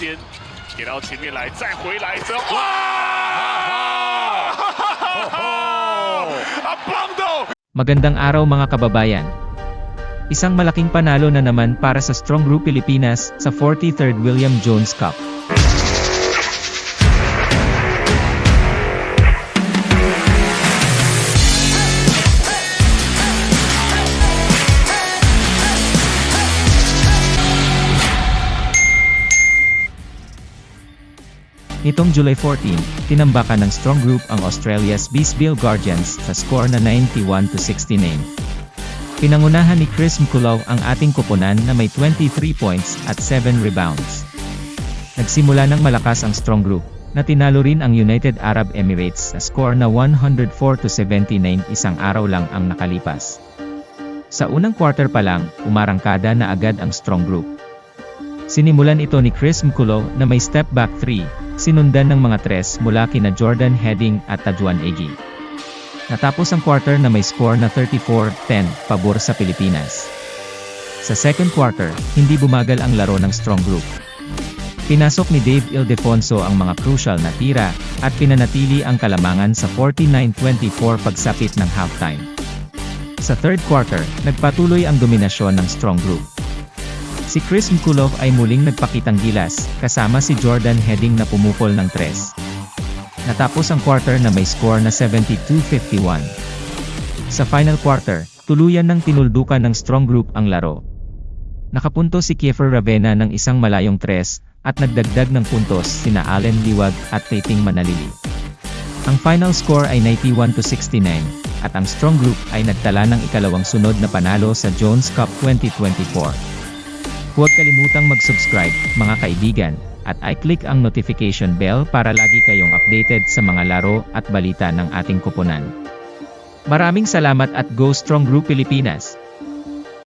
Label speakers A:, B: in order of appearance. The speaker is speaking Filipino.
A: 间，给到前面来，再回来之后，哇！啊，棒到！
B: Magandang araw mga kababayan. Isang malaking panalo na naman para sa Strong Group Pilipinas sa 43rd William Jones Cup. Nitong July 14, tinambakan ng Strong Group ang Australia's Beesville Guardians sa score na 91 to 69. Pinangunahan ni Chris Mkulov ang ating kupunan na may 23 points at 7 rebounds. Nagsimula ng malakas ang Strong Group, na tinalo rin ang United Arab Emirates sa score na 104 to 79 isang araw lang ang nakalipas. Sa unang quarter pa lang, umarangkada na agad ang Strong Group. Sinimulan ito ni Chris Mkulo na may step back 3, sinundan ng mga tres mula kina Jordan Heading at Tajuan Egi. Natapos ang quarter na may score na 34-10 pabor sa Pilipinas. Sa second quarter, hindi bumagal ang laro ng Strong Group. Pinasok ni Dave Ildefonso ang mga crucial na tira at pinanatili ang kalamangan sa 49-24 pagsapit ng halftime. Sa third quarter, nagpatuloy ang dominasyon ng Strong Group. Si Chris Mkulov ay muling nagpakitang gilas, kasama si Jordan Heading na pumukol ng tres. Natapos ang quarter na may score na 72-51. Sa final quarter, tuluyan ng tinuldukan ng Strong Group ang laro. Nakapunto si Kiefer Ravena ng isang malayong tres, at nagdagdag ng puntos sina Allen Liwag at Tating Manalili. Ang final score ay 91 to 69, at ang Strong Group ay nagtala ng ikalawang sunod na panalo sa Jones Cup 2024. Huwag kalimutang mag-subscribe, mga kaibigan, at i-click ang notification bell para lagi kayong updated sa mga laro at balita ng ating kupunan. Maraming salamat at Go Strong Group Pilipinas!